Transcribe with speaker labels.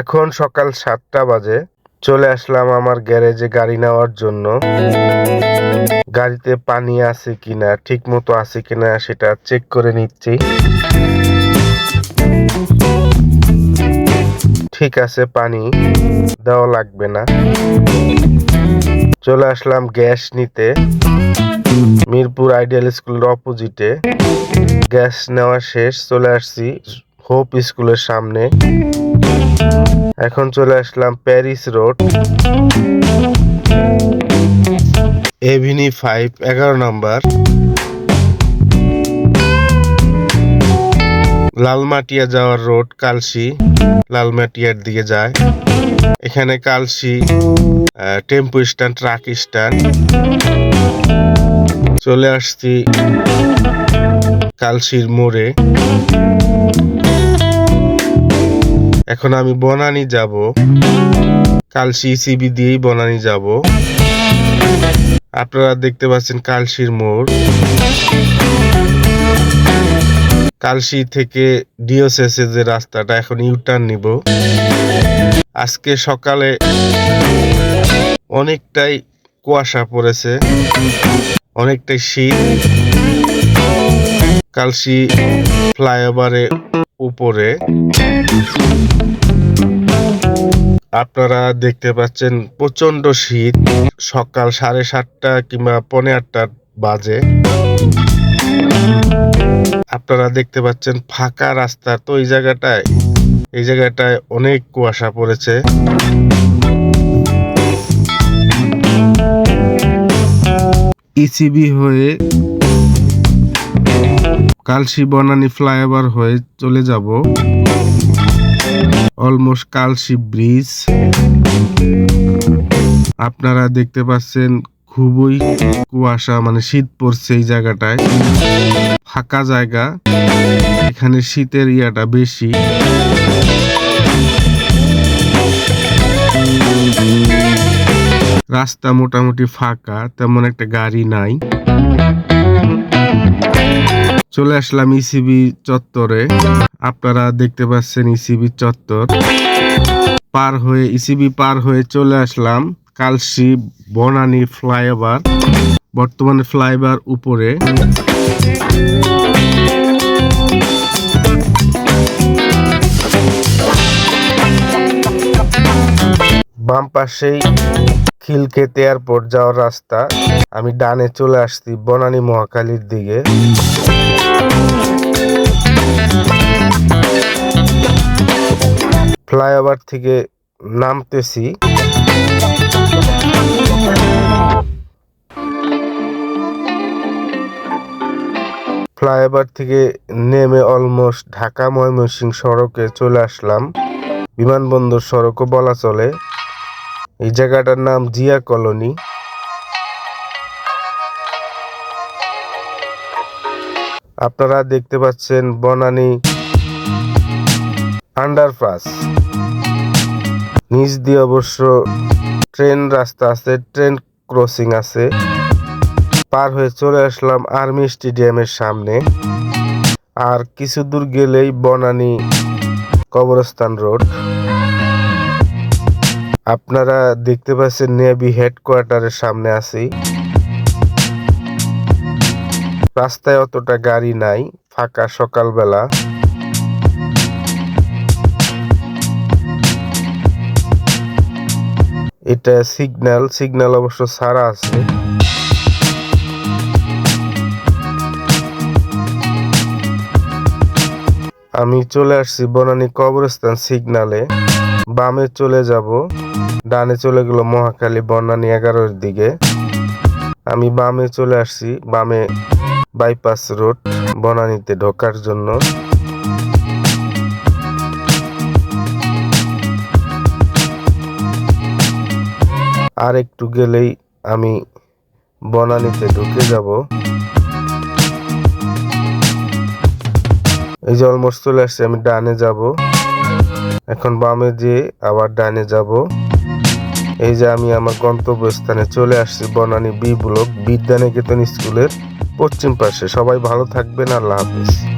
Speaker 1: এখন সকাল সাতটা বাজে। চলে আসলাম আমার গ্যারেজে গাড়ি নেওয়ার জন্য। গাড়িতে পানি আছে কিনা ঠিক মতো আছে কিনা সেটা চেক করে নিচ্ছি। ঠিক আছে, পানি দেওয়া লাগবে না। চলে আসলাম গ্যাস নিতে। মিরপুর আইডিয়াল স্কুলের অপোজিটে। গ্যাস নেওয়া শেষ, চলে আসছি হোপ স্কুলের সামনে। এখন চলে আসলাম প্যারিস রোড। এভিনি ফাইভ, এগারো নম্বর। লালমাটিয়া যাওয়ার রোড, কালসি। লালমাটিয়ার দিকে যায়। এখানে Kalshi tempo stand, truck stand. চলে আসছি কালসির মোড়ে। এখন আমি বনানি যাব। কালসি সিবি দিয়েই বনানি যাব। আপনারা দেখতে পাচ্ছেন কালসির মোড়। কালসি থেকে ডিওসেসে যে রাস্তাটা এখন ইউটার্ন নিব। আজকে সকালে অনেকটাই কুয়াশা পড়েছে। অনেকটাই শীত। কালসি ফ্লাইওভারের উপরে আপনারা দেখতে পাচ্ছেন প্রচণ্ড শীত। সকাল সাড়ে সাতটা কিংবা পৌনে আটটা বাজে। আপনারা দেখতে পাচ্ছেন ফাঁকা রাস্তা। তো এই জায়গাটায় এই জায়গাটায় অনেক কুয়াশা পড়েছে। ইসিবি হয়ে কালসি বনানী ফ্লাইওভার হয়ে চলে যাব। Almost Kalshi bridge. আপনারা দেখতে পাচ্ছেন খুবই কুয়াশা মানে শীত পড়ছে এই জায়গাটায়। ফাঁকা জায়গা। এখানে শীতের ইয়াটা বেশি। রাস্তা মোটামুটি ফাঁকা, তেমন একটা গাড়ি নাই। চলে আসলাম ইসিবি চত্বরে। আপনারা দেখতে পাচ্ছেন ইসিবি চত্বর। পার হয়ে ইসিবি পার হয়ে চলে আসলাম কালসি বনানী ফ্লাইওভার। বর্তমানে ফ্লাইওভার উপরে। বাম পাশেই খিলক্ষেত এয়ারপোর্ট যাওয়ার রাস্তা। আমি ডানে চলে আসছি বনানী মহাকালীর দিকে। ফ্লাইওভার থেকে নামতেছি। ফ্লাইওভার থেকে নেমে অলমোস্ট ঢাকা ময়মনসিংহ সড়কে চলে আসলাম। বিমানবন্দর সড়কও বলা চলে। এই জায়গাটার নাম জিয়া কলোনি। আপনারা দেখতে পাচ্ছেন বনানী আন্ডারপাস নিচ দিয়ে অবশ্য ট্রেন রাস্তা আছে ট্রেন ক্রসিং আছে। পার হয়ে চলে আসলাম আর্মি স্টেডিয়ামের সামনে। আর কিছু দূর গেলেই বনানী কবরস্থান রোড। আপনারা দেখতে পাচ্ছেন নেভি হেডকোয়ার্টারের সামনে আছি। রাস্তায় অতটা গাড়ি নাই, ফাঁকা সকালবেলা। এটা সিগন্যাল সিগন্যাল অবশ্য সারা আছে। আমি চলে আসছি বনানী কবরস্থান সিগনালে বামে চলে যাব, ডানে চলে গেল মহাকালী বনানী এগারোর দিকে। আমি বামে চলে আসছি, বামে বাইপাস রোড বনানীতে ঢোকার জন্য। আর একটু গেলেই আমি বনানীতে ঢুকে যাব। এই যে অলমোস্ট চলে আসছে, আমি ডানে যাব। এখন বামে যেয়ে আবার ডানে যাব। এই যে আমি আমার গন্তব্যস্থানে চলে আসছি বনানী বি ব্লক, বিদ্যানিকেতন স্কুলের। পশ্চিম পাশে। সবাই ভালো থাকবেন আল্লাহ হাফিজ।